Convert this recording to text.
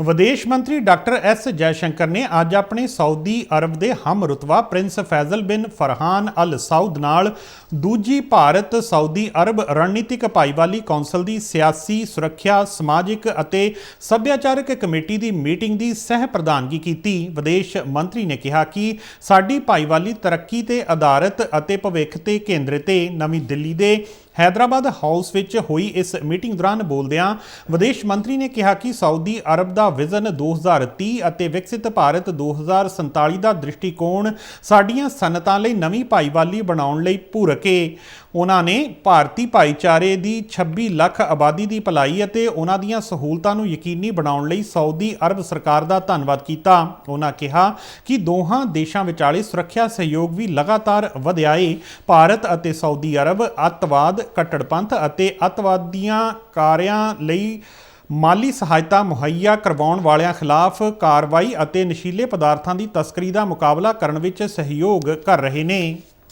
ਵਿਦੇਸ਼ ਮੰਤਰੀ doctor S Jaishankar ਨੇ ਅੱਜ ਆਪਣੇ ਸਾਊਦੀ ਅਰਬ ਦੇ ਹਮ ਰੁਤਬਾ ਪ੍ਰਿੰਸ ਫੈਜ਼ਲ ਬਿਨ ਫਰਹਾਨ ਅਲ ਸਾਊਦ ਨਾਲ ਦੂਜੀ ਭਾਰਤ ਸਾਊਦੀ ਅਰਬ ਰਣਨੀਤਿਕ ਭਾਈਵਾਲੀ ਕੌਂਸਲ ਦੀ ਸਿਆਸੀ, ਸੁਰੱਖਿਆ, ਸਮਾਜਿਕ ਅਤੇ ਸੱਭਿਆਚਾਰਕ ਕਮੇਟੀ ਦੀ ਮੀਟਿੰਗ ਦੀ ਸਹਿ ਪ੍ਰਧਾਨਗੀ ਕੀਤੀ। ਵਿਦੇਸ਼ ਮੰਤਰੀ ਨੇ ਕਿਹਾ ਕਿ ਸਾਡੀ ਭਾਈਵਾਲੀ ਤਰੱਕੀ ਤੇ ਆਧਾਰਿਤ ਅਤੇ ਭਵਿੱਖ ਤੇ ਕੇਂਦਰਿਤ ਹੈ ਨਵੀਂ ਦਿੱਲੀ ਦੇ ਹੈਦਰਾਬਾਦ ਹਾਊਸ ਵਿੱਚ ਹੋਈ ਇਸ ਮੀਟਿੰਗ ਦੌਰਾਨ ਬੋਲਦਿਆਂ ਵਿਦੇਸ਼ ਮੰਤਰੀ ਨੇ ਕਿਹਾ ਕਿ ਸਾਊਦੀ ਅਰਬ ਦਾ ਵਿਜ਼ਨ 2030 ਅਤੇ ਵਿਕਸਿਤ ਭਾਰਤ 2047 ਦਾ ਦ੍ਰਿਸ਼ਟੀਕੋਣ ਸਾਡੀਆਂ ਸਨਅਤਾਂ ਲਈ ਨਵੀਂ ਭਾਈਵਾਲੀ ਬਣਾਉਣ ਲਈ ਪੂਰਕ ਉਹਨਾਂ ਨੇ ਭਾਰਤੀ ਭਾਈਚਾਰੇ ਦੀ 26 ਲੱਖ ਆਬਾਦੀ ਦੀ ਭਲਾਈ ਅਤੇ ਉਹਨਾਂ ਦੀਆਂ ਸਹੂਲਤਾਂ ਨੂੰ ਯਕੀਨੀ ਬਣਾਉਣ ਲਈ ਸਾਊਦੀ ਅਰਬ ਸਰਕਾਰ ਦਾ ਧੰਨਵਾਦ ਕੀਤਾ। ਉਹਨਾਂ ਕਿਹਾ ਕਿ ਦੋਹਾਂ ਦੇਸ਼ਾਂ ਵਿਚਾਲੇ ਸੁਰੱਖਿਆ ਸਹਿਯੋਗ ਵੀ ਲਗਾਤਾਰ ਵਧਿਆ ਏ। ਭਾਰਤ ਅਤੇ ਸਾਊਦੀ ਅਰਬ ਅੱਤਵਾਦ, ਕੱਟੜਪੰਥ ਅਤੇ ਅੱਤਵਾਦੀਆਂ ਕਾਰਿਆਂ ਲਈ ਮਾਲੀ ਸਹਾਇਤਾ ਮੁਹੱਈਆ ਕਰਵਾਉਣ ਵਾਲਿਆਂ ਖਿਲਾਫ ਕਾਰਵਾਈ ਅਤੇ ਨਸ਼ੀਲੇ ਪਦਾਰਥਾਂ ਦੀ ਤਸਕਰੀ ਦਾ ਮੁਕਾਬਲਾ ਕਰਨ ਵਿੱਚ ਸਹਿਯੋਗ ਕਰ ਰਹੇ ਨੇ।